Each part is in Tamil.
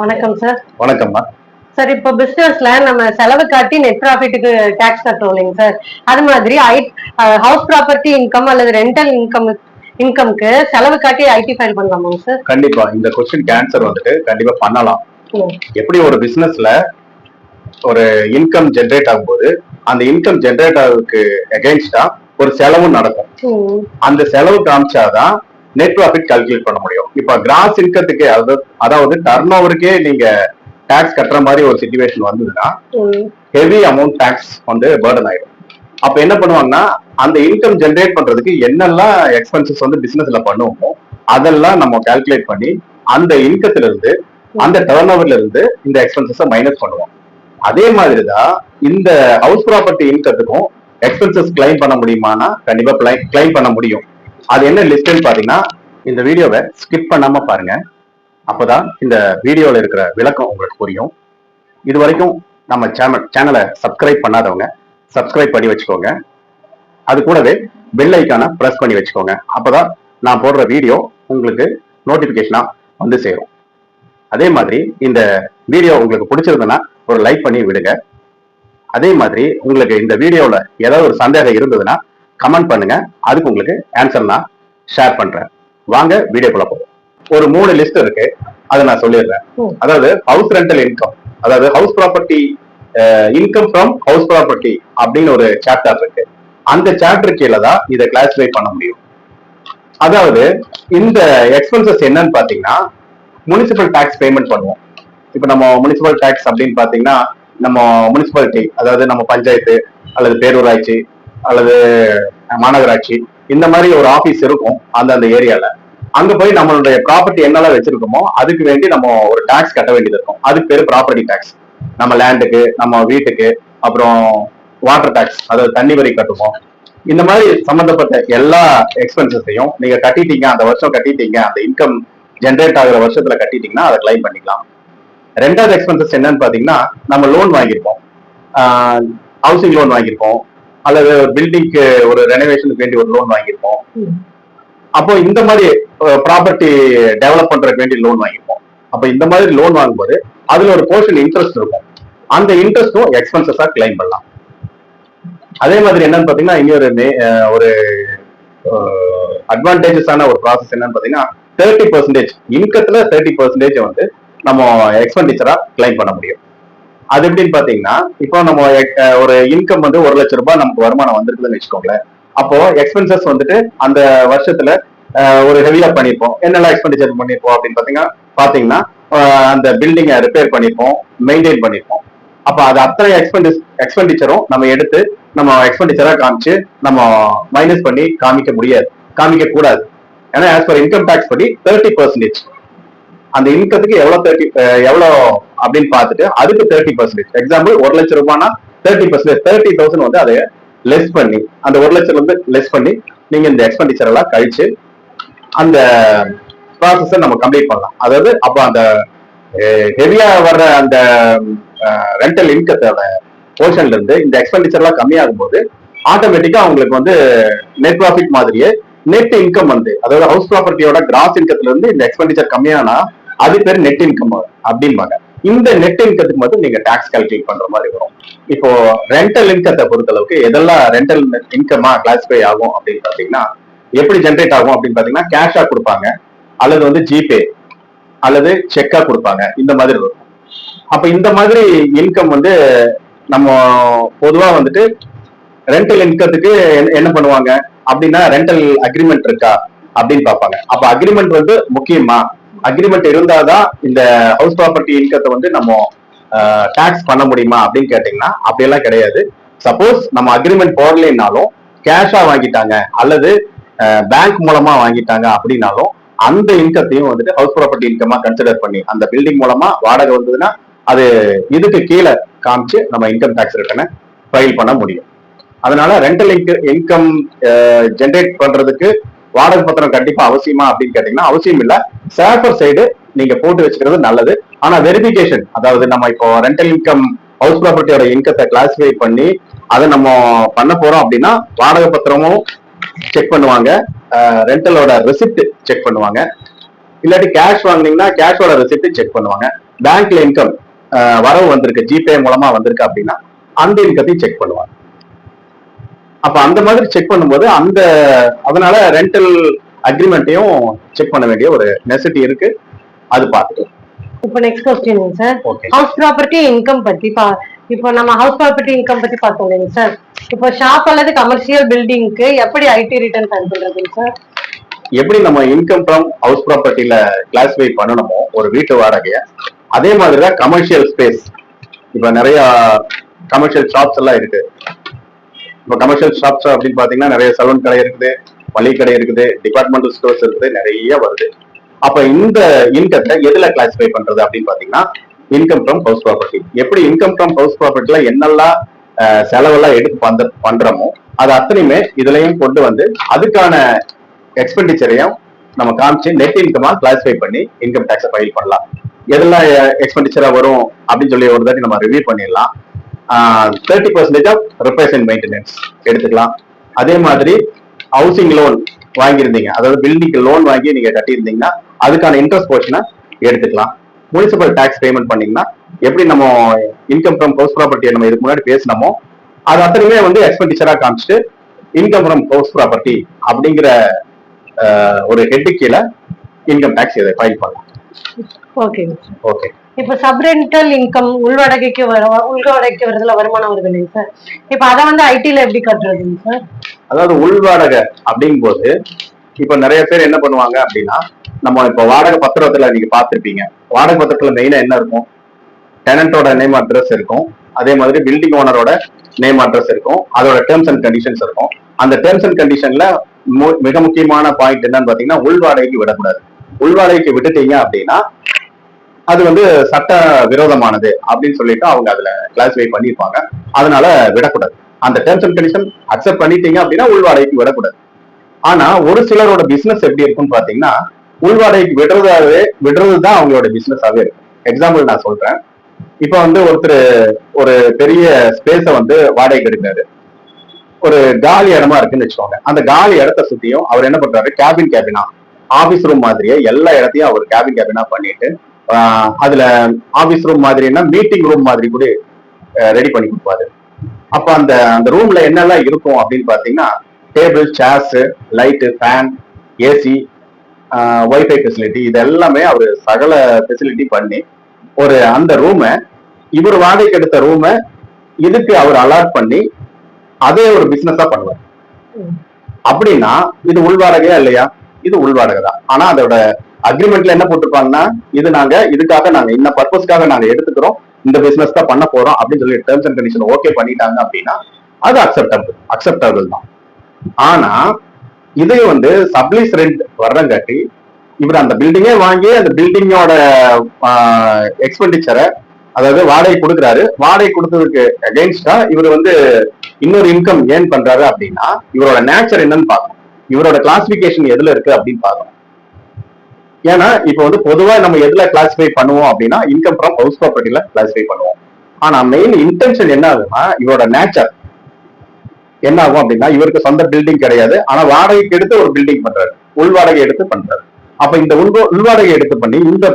வணக்கம் சார் வணக்கம்மா. சார் இப்போ பிசினஸ்ல நம்ம செலவு காட்டி நெட் ப்ராஃபிட்டுக்கு டேக்ஸ் கட்டுறோம் இல்லைங்க சார் அது மாதிரி ஐ ஹவுஸ் ப்ராப்பர்ட்டி இன்கம் அல்லது ரெண்டல் இன்கம் இன்கம்க்கு செலவு காட்டி ஐடி ஃபைல் பண்ணலாமாங்க சார் கண்டிப்பா. இந்த கொஸ்டினுக்கு ஆன்சர் வந்துட்டு கண்டிப்பா பண்ணலாம். எப்படி ஒரு பிசினஸ்ல ஒரு இன்கம் ஜென்ரேட் ஆகும்போது அந்த இன்கம் ஜென்ரேட் ஆகுறதுக்கு எகெயின்ஸ்டா ஒரு செலவும் நடக்கும். அந்த செலவு காமிச்சாதான் நெட் ப்ராஃபிட் கால்குலேட் பண்ண முடியும். இப்ப கிராஸ் இன்கத்துக்கு அதாவது அதாவது டர்ன் ஓவருக்கே நீங்க டாக்ஸ் கட்டுற மாதிரி ஒரு சுச்சுவேஷன் வந்ததுன்னா. ஹெவி அமௌண்ட் டாக்ஸ் வந்து பேர்டன் ஆயிடும். அப்ப என்ன பண்ணுவாங்கன்னா அந்த இன்கம் ஜென்ரேட் பண்றதுக்கு என்னெல்லாம் எக்ஸ்பென்சஸ் வந்து பிசினஸ்ல பண்ணுவோமோ அதெல்லாம் நம்ம கால்குலேட் பண்ணி அந்த இன்கத்துல இருந்து அந்த டர்ன் ஓவர்ல இருந்து இந்த எக்ஸ்பென்சஸ மைனஸ் பண்ணுவோம். அதே மாதிரி தான் இந்த ஹவுஸ் ப்ராப்பர்ட்டி இன்கத்துக்கும் எக்ஸ்பென்சஸ் கிளைம் பண்ண முடியுமானா கண்டிப்பா கிளைம் பண்ண முடியும். அது என்ன லிஸ்ட்னு பாத்தீங்கன்னா இந்த வீடியோவை ஸ்கிப் பண்ணாம பாருங்க. அப்போதான் இந்த வீடியோவில் இருக்கிற விளக்கம் உங்களுக்கு புரியும். இது வரைக்கும் நம்ம சேனல் சேனலை சப்ஸ்கிரைப் பண்ணாதவங்க சப்ஸ்கிரைப் பண்ணி வச்சுக்கோங்க. அது கூடவே பெல் ஐக்கானை ப்ரெஸ் பண்ணி வச்சுக்கோங்க. அப்போதான் நான் போடுற வீடியோ உங்களுக்கு நோட்டிபிகேஷனா வந்து சேரும். அதே மாதிரி இந்த வீடியோ உங்களுக்கு பிடிச்சிருந்ததுன்னா ஒரு லைக் பண்ணி விடுங்க. அதே மாதிரி உங்களுக்கு இந்த வீடியோவில் ஏதாவது ஒரு சந்தேகம் இருந்ததுன்னா கமெண்ட் பண்ணுங்க. அதுக்கு உங்களுக்கு ஆன்சர் நான் ஷேர் பண்றேன். வாங்க வீடியோக்குள்ள போவோம். ஒரு மூணு லிஸ்ட் இருக்கு. அதை நான் சொல்லிடுறேன். அதாவது ஹவுஸ் ரெண்டல் இன்கம் அதாவது house property income from house property அப்படின்னு ஒரு சாப்டர் இருக்கு. அந்த சாப்டர் கீழே தான் இதை கிளாசிஃபை பண்ண முடியும். அதாவது இந்த எக்ஸ்பென்சஸ் என்னன்னு பாத்தீங்கன்னா முனிசிபல் டாக்ஸ் பேமெண்ட் பண்ணுவோம். இப்போ நம்ம முனிசிபல் டாக்ஸ் அப்படின்னு பாத்தீங்கன்னா நம்ம முனிசிபாலிட்டி அதாவது நம்ம பஞ்சாயத்து அல்லது பேரூராட்சி அல்லது மாநகராட்சி இந்த மாதிரி ஒரு ஆபீஸ் இருக்கும் அந்த அந்த ஏரியால அங்க போய் நம்மளுடைய ப்ராப்பர்ட்டி என்னெல்லாம் வச்சிருக்கோமோ அதுக்கு வேண்டி நம்ம ஒரு டாக்ஸ் கட்ட வேண்டியது இருக்கும். அதுக்கு பேரு ப்ராப்பர்ட்டி டாக்ஸ் நம்ம லேண்டுக்கு நம்ம வீட்டுக்கு அப்புறம் வாட்டர் டாக்ஸ் அதாவது தண்ணி வரி கட்டுவோம். இந்த மாதிரி சம்பந்தப்பட்ட எல்லா எக்ஸ்பென்சஸையும் நீங்க கட்டிட்டீங்க அந்த வருஷம் கட்டிட்டீங்க அந்த இன்கம் ஜென்ரேட் ஆகுற வருஷத்துல கட்டிட்டீங்கன்னா அதை கிளைம் பண்ணிக்கலாம். ரெண்டாவது எக்ஸ்பென்சஸ் என்னன்னு பாத்தீங்கன்னா நம்ம லோன் வாங்கியிருப்போம் ஹவுசிங் லோன் வாங்கியிருப்போம் அல்லது பில்டிங்க்கு ஒரு ரெனோவேஷனுக்கு வேண்டி ஒரு லோன் வாங்கியிருப்போம். அப்போ இந்த மாதிரி ப்ராப்பர்ட்டி டெவலப் பண்றதுக்கு வேண்டி லோன் வாங்கியிருப்போம். அப்போ இந்த மாதிரி லோன் வாங்கும்போது அதுல ஒரு போர்ஷன் இன்ட்ரெஸ்ட் இருக்கும். அந்த இன்ட்ரெஸ்டும் எக்ஸ்பென்சஸா கிளைம் பண்ணலாம். அதே மாதிரி என்னன்னு பாத்தீங்கன்னா இன்னொரு ஒரு அட்வான்டேஜஸான ஒரு ப்ராசஸ் என்னன்னு பாத்தீங்கன்னா தேர்ட்டி பர்சன்டேஜ் இன்கத்துல தேர்ட்டி பர்சன்டேஜ் வந்து நம்ம எக்ஸ்பெண்டிச்சரா கிளைம் பண்ண முடியும். அது எப்படின்னு பாத்தீங்கன்னா இப்போ நம்ம ஒரு இன்கம் வந்து ஒரு லட்சம் ரூபாய் நமக்கு வருமானம் வந்திருக்குதுன்னு வச்சுக்கோங்களேன். அப்போ எக்ஸ்பென்சஸ் வந்துட்டு அந்த வருஷத்துல ஒரு ஹெவியா பண்ணிருப்போம். என்னெல்லாம் எக்ஸ்பெண்டிச்சர் பண்ணிருப்போம் அப்படின்னு பாத்தீங்கன்னா பாத்தீங்கன்னா அந்த பில்டிங்கை ரிப்பேர் பண்ணிருப்போம் மெயின்டைன் பண்ணிருப்போம். அப்ப அது அத்தனை எக்ஸ்பெண்டிஸ் எக்ஸ்பெண்டிச்சரும் நம்ம எடுத்து நம்ம எக்ஸ்பெண்டிச்சரா காமிச்சு நம்ம மைனஸ் பண்ணி காமிக்க முடியாது காமிக்க கூடாது. ஏன்னா ஆஸ் பர் இன்கம் டேக்ஸ் படி தேர்ட்டி பர்சன்டேஜ் அந்த இன்கத்துக்கு எவ்வளவு தேர்ட்டி எவ்வளவு அப்படின்னு பார்த்துட்டு அதுக்கு தேர்ட்டி பர்சன்டேஜ் எக்ஸாம்பிள் ஒரு லட்சம் ரூபாய்னா தேர்ட்டி பர்சன்டேஜ் தேர்ட்டி தௌசண்ட் வந்து அதை லெஸ் பண்ணி அந்த ஒரு லட்சம் வந்து லெஸ் பண்ணி நீங்க இந்த எக்ஸ்பெண்டிச்சர் எல்லாம் கழிச்சு அந்த ப்ராசஸை நம்ம கம்ப்ளீட் பண்ணலாம். அதாவது அப்போ அந்த ஹெவியா வர்ற அந்த ரெண்டல் இன்கத்தோட போர்ஷன்ல இருந்து இந்த எக்ஸ்பெண்டிச்சர் எல்லாம் கம்மியாகும் போது ஆட்டோமேட்டிக்கா அவங்களுக்கு வந்து நெட் ப்ராஃபிட் மாதிரியே நெட் இன்கம் வந்து அதாவது ஹவுஸ் ப்ராப்பர்ட்டியோட கிராஸ் இன்கத்துல இருந்து இந்த எக்ஸ்பெண்டிச்சர் கம்மியானா அது பேர் நெட் இன்கம் அப்படிம்பாங்க. இந்த நெட் இன்கத்துக்கு மட்டும் நீங்க டாக்ஸ் கால்குலேட் பண்ற மாதிரி வரும். இப்போ ரெண்டல் இன்கத்தை பொறுத்த அளவுக்கு எதெல்லாம் ரெண்டல் இன்கமா கிளாஸிஃபை ஆகும் அப்படின்னு பாத்தீங்கன்னா எப்படி ஜென்ரேட் ஆகும் அப்படின்னு பாத்தீங்கன்னா கேஷா கொடுப்பாங்க. அல்லது வந்து ஜிபே அல்லது செக்கா கொடுப்பாங்க. இந்த மாதிரி வரும். அப்ப இந்த மாதிரி இன்கம் வந்து நம்ம பொதுவா வந்துட்டு ரெண்டல் இன்கத்துக்கு என்ன பண்ணுவாங்க? அப்படின்னா ரெண்டல் அக்ரிமெண்ட் இருக்கா அப்படின்னு பார்ப்பாங்க. அப்ப அக்ரிமெண்ட் வந்து முக்கியமா அக்ரிமெண்ட் இருந்தாதான் இந்த ஹவுஸ் ப்ராப்பர்ட்டி இன்கத்தை வந்து நம்ம டாக்ஸ் பண்ண முடியுமா அப்படின்னு கேட்டீங்கன்னா அப்படியெல்லாம் கிடையாது. சப்போஸ் நம்ம அக்ரிமெண்ட் போடலைன்னாலும் கேஷா வாங்கிட்டாங்க அல்லது பேங்க் மூலமா வாங்கிட்டாங்க அப்படின்னாலும் அந்த இன்கத்தையும் வந்துட்டு ஹவுஸ் ப்ராப்பர்ட்டி இன்கமா கன்சிடர் பண்ணி அந்த பில்டிங் மூலமா வாடகை வந்ததுன்னா அது இதுக்கு கீழே காமிச்சு நம்ம இன்கம் டாக்ஸ் ரிட்டனை ஃபைல் பண்ண முடியும். அதனால ரெண்டல் இன்கம் ஜென்ரேட் பண்றதுக்கு வாடகை பத்திரம் கண்டிப்பா அவசியமா அப்படின்னு கேட்டீங்கன்னா அவசியம் இல்ல. சேஃபர் சைடு நீங்க போட்டு வச்சுக்கிறது நல்லது. ஆனா வெரிஃபிகேஷன் அதாவது நம்ம இப்போ ரெண்டல் இன்கம் ஹவுஸ் ப்ராப்பர்ட்டியோட இன்கத்தை கிளாசிஃபை பண்ணி அதை நம்ம பண்ண போறோம் அப்படின்னா வாடகை பத்திரமும் செக் பண்ணுவாங்க. ரெண்டலோட ரெசிப்ட் செக் பண்ணுவாங்க. இல்லாட்டி கேஷ் வாங்கினீங்கன்னா கேஷோட ரெசிப்ட் செக் பண்ணுவாங்க. பேங்க்ல இன்கம் வரவு வந்திருக்கு. ஜிபே மூலமா வந்திருக்கு அப்படின்னா அந்த இன்கத்தையும் செக் பண்ணுவாங்க. அப்ப அந்த மாதிரி செக் பண்ணும்போது அந்த அதனால ரெண்டல் அக்ரிமெண்ட்டையும் செக் பண்ண வேண்டிய ஒரு நெசிட்டி இருக்கு. அது பார்த்துக்கலாம். இப்போ next question sir house property income பத்தி பா இப்போ நம்ம ஹவுஸ் ப்ராப்பர்ட்டி இன்கம் பத்தி பார்த்தோம் இல்லைங்க சார் இப்போ ஷாப் அல்லது கமர்ஷியல் பில்டிங்க்கு எப்படி ஐடி ரிட்டர்ன் ஃபைல் பண்றதுங்க சார் எப்படி நம்ம இன்கம் ஃப்ரம் ஹவுஸ் ப்ராப்பர்ட்டில கிளாஸிஃபை பண்ணணுமோ ஒரு வீட்டு வாடகைய அதே மாதிரி தான் கமர்ஷியல் ஸ்பேஸ் இப்ப நிறைய கமர்ஷியல் ஷாப்ஸ் எல்லாம் இருக்கு. இப்போ கமர்ஷியல் ஷாப்ஸ் அப்படின்னு பாத்தீங்கன்னா நிறைய சலூன் கடை இருக்குது மளிகை கடை இருக்குது டிபார்ட்மெண்டல் ஸ்டோர்ஸ் இருக்குது நிறைய வருது. அப்ப இந்த இன்கத்தை எதுல கிளாஸிஃபை பண்றது அப்படின்னு பாத்தீங்கன்னா இன்கம் ஃப்ரம் ஹவுஸ் ப்ராப்பர்ட்டி எப்படி இன்கம் ஃப்ரம் ஹவுஸ் ப்ராப்பர்ட்டில என்னெல்லாம் செலவெல்லாம் எடுத்து பண்ற பண்றோமோ அது அத்தனையுமே இதுலயும் கொண்டு வந்து அதுக்கான எக்ஸ்பெண்டிச்சரையும் நம்ம காமிச்சு நெட் இன்கமா கிளாஸிஃபை பண்ணி இன்கம் டேக்ஸை ஃபைல் பண்ணலாம். எதெல்லாம் எக்ஸ்பெண்டிச்சரா வரும் அப்படின்னு சொல்லி ஒரு தாட்டி நம்ம ரிவ்யூ பண்ணிடலாம். Thirty percentage of repairs and maintenance எடுத்துக்கலாம். அதே மாதிரி ஹவுசிங் லோன் வாங்கியிருந்தீங்க. அதாவது பில்டிங்க்கு லோன் வாங்கி நீங்க கட்டியிருந்தீங்கன்னா அதுக்கான இன்ட்ரெஸ்ட் போர்ஷனை எடுத்துக்கலாம். முனிசிபல் டாக்ஸ் பேமெண்ட் பண்ணீங்கன்னா எப்படி நம்ம இன்கம் ஃப்ரம் ஹவுஸ் ப்ராப்பர்ட்டியை நம்ம இதுக்கு முன்னாடி பேசினோமோ அது அத்தனையுமே வந்து எக்ஸ்பெண்டிச்சரா காமிச்சிட்டு இன்கம் ஃப்ரம் ஹவுஸ் ப்ராப்பர்ட்டி அப்படிங்கிற ஒரு ஹெட்டு கீழே இன்கம் டேக்ஸ் இதை ஃபைல் பண்ணலாம். சார் ஓகே இப்போ சப்ரெண்டல் இன்கம் உள்வடகைக்கு வர உள்வடகைக்கு வரதுல வருமானம் வருது இல்லைங்க சார்? இப்ப அதை வந்து ஐடில எப்படி கட்டுறதுங்க சார்? அதாவது உள்வாடகை அப்படிங்கும் போது இப்ப நிறைய பேர் என்ன பண்ணுவாங்க அப்படின்னா நம்ம இப்ப வாடகை பத்திரத்துல நீங்க பார்த்திருப்பீங்க. வாடகை பத்திரத்துல மெயினா என்ன இருக்கும்? டெனண்டோட நேம் அட்ரஸ் இருக்கும். அதே மாதிரி பில்டிங் ஓனரோட நேம் அட்ரஸ் இருக்கும். அதோட டேர்ம்ஸ் அண்ட் கண்டிஷன்ஸ் இருக்கும். அந்த டேர்ம்ஸ் அண்ட் கண்டிஷன்ல மிக முக்கியமான பாயிண்ட் என்னன்னு பாத்தீங்கன்னா உள் வாடகைக்கு விடக்கூடாது. உள் வாடகைக்கு விட்டுட்டீங்க அப்படின்னா அது வந்து சட்ட விரோதமானது அப்படின்னு சொல்லிட்டு அவங்க அதுல கிளாஸிஃபை பண்ணியிருப்பாங்க. அதனால விடக்கூடாது. அந்த டேர்ம்ஸ் அண்ட் கண்டிஷன் அக்செப்ட் பண்ணிட்டீங்க அப்படின்னா உள்வாடகைக்கு விடக்கூடாது. ஆனா ஒரு சிலரோட பிசினஸ் எப்படி இருக்கும்னு பாத்தீங்கன்னா உள்வாடகைக்கு விடுறதாவே விடுறது தான் அவங்களோட பிசினஸாவே இருக்கும். எக்ஸாம்பிள் நான் சொல்றேன். இப்ப வந்து ஒருத்தர் ஒரு பெரிய ஸ்பேஸ வந்து வாடகைக்கு எடுக்கிறாரு. ஒரு காலி இடமா இருக்குன்னு வச்சுக்கோங்க. அந்த காலி இடத்த சுத்தியும் அவர் என்ன பண்றாரு? கேபின் கேபினா ஆபீஸ் ரூம் மாதிரியே எல்லா இடத்தையும் அவர் கேபின் கேபினா பண்ணிட்டு அதுல ஆபீஸ் ரூம் மாதிரின்னா மீட்டிங் ரூம் மாதிரி கூட ரெடி பண்ணி கொடுப்பாரு. அப்ப அந்த அந்த ரூம்ல என்னெல்லாம் இருக்கும் அப்படின்னு பாத்தீங்கன்னா table chairs light fan AC wifi facility இது எல்லாமே அவர் சகல ஃபெசிலிட்டி பண்ணி ஒரு அந்த ரூமை இவர் வாடகைக்கு எடுத்த ரூமை இதுக்கு அவர் அலாட் பண்ணி அதே ஒரு பிசினஸா பண்ணுவார். அப்படின்னா இது உள் வாடகையா இல்லையா? இது உள் வாடகை தான். ஆனா அதோட அக்ரிமெண்ட்ல என்ன போட்டிருப்பாங்கன்னா இது நாங்க இதுக்காக நாங்க இந்த பர்பஸ்க்காக நாங்க எடுத்துக்கிறோம். இந்த பிசினஸ் தான் பண்ண போறோம் அப்படின்னு சொல்லி டேர்ம்ஸ் அண்ட் கண்டிஷன் ஓகே பண்ணிட்டாங்க அப்படின்னா அது அக்செப்டபிள் அக்செப்டபிள் தான். ஆனா இதே வந்து சப்ளீஸ் ரெண்ட் வர்றங்காட்டி இவர் அந்த பில்டிங்கே வாங்கி அந்த பில்டிங்கோட எக்ஸ்பெண்டிச்சரை அதாவது வாடகை கொடுக்குறாரு. வாடகை கொடுத்ததுக்கு அகைன்ஸ்டா இவர் வந்து இன்னொரு இன்கம் ஏர்ன் பண்றாரு அப்படின்னா இவரோட நேச்சர் என்னன்னு பார்க்கணும். இவரோட கிளாசிபிகேஷன் எதுல இருக்கு அப்படின்னு பார்க்கணும். ஏன்னா இப்போ வந்து பொதுவா நம்ம எதுல கிளாசிஃபை பண்ணுவோம் அப்படின்னா இன்கம் ஃப்ரம் ஹவுஸ் ப்ராப்பர்ட்டில கிளாசிஃபை பண்ணுவோம். ஆனா மெயின் இன்டென்ஷன் என்ன ஆகுதுன்னா இவரோட நேச்சர் என்ன ஆகும் அப்படின்னா இவருக்கு சொந்த பில்டிங் கிடையாது. ஆனா வாடகைக்கு எடுத்து ஒரு பில்டிங் பண்றாரு. உள் வாடகை எடுத்து பண்றாரு. அப்ப இந்த உள் உள் வாடகை எடுத்து பண்ணி இந்த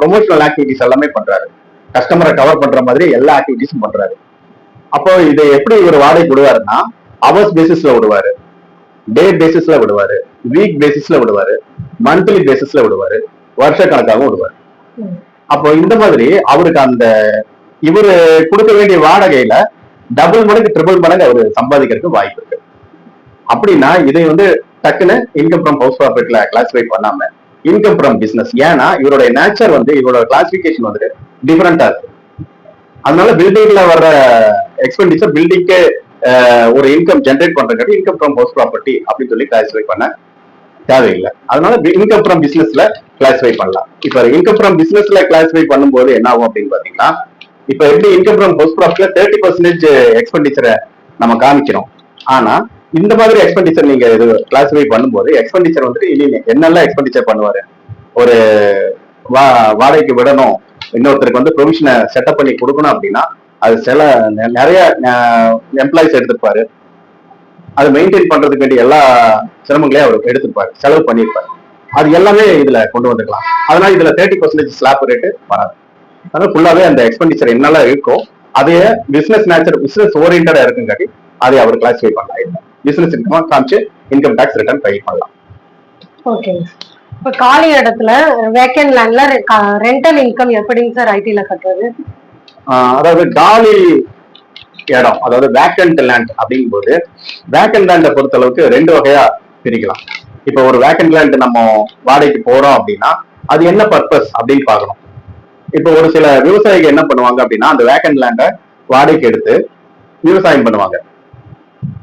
ப்ரொமோஷனல் ஆக்டிவிட்டிஸ் எல்லாமே பண்றாரு. கஸ்டமரை கவர் பண்ற மாதிரி எல்லா ஆக்டிவிட்டிஸும் பண்றாரு. அப்போ இதை எப்படி இவர் வாடகை விடுவாருன்னா அவர்ஸ் பேசிஸ்ல விடுவாரு. டே பேசிஸ்ல விடுவாரு. வீக் பேசிஸ்ல விடுவாரு. மந்த்லி பேசிஸ்ல விடுவாரு. வருஷ கணக்காகவும் விடுவாரு. அப்போ இந்த மாதிரி அவருக்கு அந்த இவரு கொடுக்க வேண்டிய வாடகையில டபுள் மடங்கு ட்ரிபிள் மடங்கு அவரு சம்பாதிக்கிறதுக்கு வாய்ப்பு இருக்கு. அப்படின்னா இதை வந்து டக்குன்னு இன்கம் ஃப்ரம் ஹவுஸ் ப்ராஃபிட்ல கிளாசிஃபை பண்ணாம இன்கம் ஃப்ரம் பிசினஸ் ஏன்னா இவருடைய நேச்சர் வந்து இவரோட கிளாசிபிகேஷன் வந்துட்டு டிஃபரெண்டா இருக்கு. அதனால பில்டிங்ல வர்ற எக்ஸ்பெண்டிச்சர் பில்டிங்க்கு ஒரு இன்கம் ஜென்ரேட் பண்றதுக்காட்டி இன்கம் ஃப்ரம் ஹவுஸ் ப்ராப்பர்ட்டி அப்படின்னு சொல்லி கிளாசிஃபை பண்ண தேவையில்லை. அதனால இன்கம் ஃப்ரம் பிசினஸ்ல கிளாசிஃபை பண்ணலாம். இப்ப இன்கம் ஃப்ரம் பிசினஸ்ல கிளாசிஃபை பண்ணும்போது என்ன ஆகும் அப்படின்னு பாத்தீங்கன்னா இப்ப எப்படி இன்கம் ஃப்ரம் ஹவுஸ் ப்ராஃபிட்ல தேர்ட்டி பர்சன்டேஜ் எக்ஸ்பெண்டிச்சரை நம்ம காமிக்கிறோம். ஆனா இந்த மாதிரி எக்ஸ்பெண்டிச்சர் நீங்க இது கிளாசிஃபை பண்ணும்போது எக்ஸ்பெண்டிச்சர் வந்துட்டு இனி என்னெல்லாம் எக்ஸ்பெண்டிச்சர் பண்ணுவாரு? ஒரு வா- வாடகைக்கு விடணும். இன்னொருத்தருக்கு வந்து ப்ரொவிஷனை செட்டப் பண்ணி கொடுக்கணும் அப்படின்னா அது சில நிறைய எம்ப்ளாயிஸ் எடுத்துப்பாரு. அதை மெயின்டைன் பண்றதுக்கு வேண்டிய எல்லா சிரமங்களையும் அவர் எடுத்துப்பாரு செலவு பண்ணியிருப்பாரு. அது எல்லாமே இதுல கொண்டு வந்துக்கலாம் அதனால இதுல தேர்ட்டி பர்சன்டேஜ் ஸ்லாப் ரேட்டு வராது. அதனால ஃபுல்லாவே அந்த எக்ஸ்பெண்டிச்சர் என்னெல்லாம் இருக்கோ அதையே பிசினஸ் நேச்சர் பிசினஸ் ஓரியன்டா இருக்குங்காட்டி அதை அவர் கிளாசிஃபை பண்ணலாம். பிசினஸ் இன்கமா காமிச்சு இன்கம் டேக்ஸ் ரிட்டர்ன் ஃபைல் பண்ணலாம். ஓகேங்க இப்ப காலி இடத்துல வேக்கன் லேண்ட்ல ரெண்டல் இன்கம் எப்படிங்க சார் ஐடில கட்டுறது? அதாவது காலி இடம் அதாவது வேக்கண்ட் லேண்ட் அப்படிங்கும்போது வேக்கண்ட் லேண்டை பொறுத்த அளவுக்கு ரெண்டு வகையா பிரிக்கலாம். இப்ப ஒரு வேக்கண்ட் லேண்ட் நம்ம வாடகைக்கு போறோம் அப்படின்னா அது என்ன பர்பஸ் அப்படின்னு பாக்கணும் இப்ப ஒரு சில விவசாயிகள் என்ன பண்ணுவாங்க அப்படின்னா அந்த வேக்கண்ட் லேண்டை வாடகைக்கு எடுத்து விவசாயம் பண்ணுவாங்க.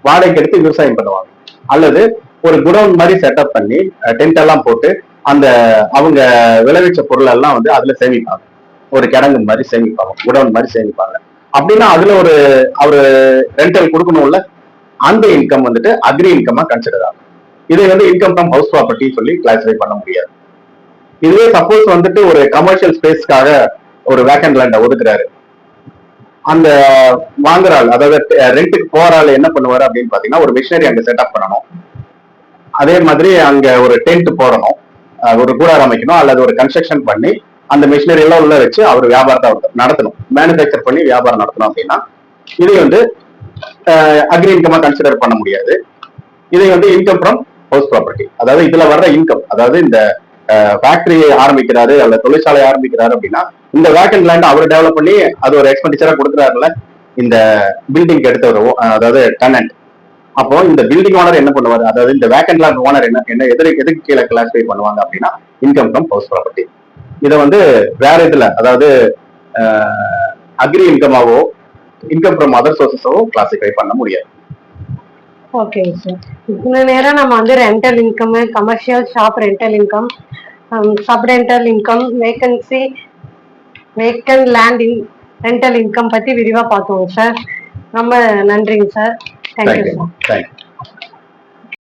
வாடகைக்கு எடுத்து விவசாயம் பண்ணுவாங்க. அல்லது ஒரு குடவுன் மாதிரி செட்டப் பண்ணி டென்ட் எல்லாம் போட்டு அந்த அவங்க விளைவிச்ச பொருள் எல்லாம் வந்து அதுல சேமிப்பாங்க. ஒரு கிடங்கு மாதிரி சேமிப்பாங்க குடவுன் மாதிரி சேமிப்பாங்க. அப்படின்னா அதுல ஒரு அவரு ரெண்டல் கொடுக்கணும்ல அந்த இன்கம் வந்துட்டு அக்ரி இன்கமா கன்சிடர் ஆகும். இதை வந்து இன்கம் ஃப்ரம் ஹவுஸ் ப்ராப்பர்ட்டி சொல்லி கிளாஸிஃபை பண்ண முடியாது. இதுவே சப்போஸ் வந்துட்டு ஒரு கமர்ஷியல் ஸ்பேஸ்க்காக ஒரு வேக்கண்ட் லேண்டை ஒதுக்குறாரு. அந்த வாங்குற ஆள் அதாவது ரெண்ட்டுக்கு போற ஆள் என்ன பண்ணுவாரு அப்படின்னு பாத்தீங்கன்னா ஒரு மிஷினரி அங்க செட்டப் பண்ணணும். அதே மாதிரி அங்க ஒரு டென்ட் போடணும். ஒரு கூடாரம் அமைக்கணும் அல்லது ஒரு கன்ஸ்ட்ரக்ஷன் பண்ணி அந்த மிஷினரி எல்லாம் உள்ள வச்சு அவர் வியாபாரத்தை நடத்தணும். மேனுஃபேக்சர் பண்ணி வியாபாரம் நடத்தணும் அப்படின்னா இதை வந்து அக்ரி இன்கமா கன்சிடர் பண்ண முடியாது. இதை வந்து இன்கம் ஃப்ரம் ஹவுஸ் ப்ராப்பர்ட்டி அதாவது இதுல வர்ற இன்கம் அதாவது இந்த ஃபேக்டரியை ஆரம்பிக்கிறாரு அல்ல தொழிற்சாலை ஆரம்பிக்கிறாரு அப்படின்னா இந்த வேக்கன் லேண்ட் அவர் டெவலப் பண்ணி அது ஒரு எக்ஸ்பெண்டிச்சரா கொடுக்குறாருல இந்த பில்டிங் எடுத்தவர் அதாவது டெனன்ட் அப்போ இந்த பில்டிங் ஓனர் என்ன பண்ணுவாரு? அதாவது இந்த வேக்கண்ட் லேண்ட் ஓனர் என்ன என்ன எதிர எதுக்கு கீழே கிளாஸிஃபை பண்ணுவாங்க அப்படின்னா இன்கம் ஃப்ரம் ஹவுஸ் ப்ராப்பர்ட்டி இதை வந்து வேற இதுல அதாவது அக்ரி இன்கமாவோ இன்கம் ஃப்ரம் அதர் சோர்சஸோ கிளாசிஃபை பண்ண முடியாது. ஓகேங்க சார் இவ்வளவு நேரம் நம்ம வந்து rental income commercial shop rental income sub rental income vacancy vacant land in rental income பத்தி விரிவா பார்த்தோம் சார் ரொம்ப நன்றிங்க சார் தேங்க்யூ சார் தேங்க்யூ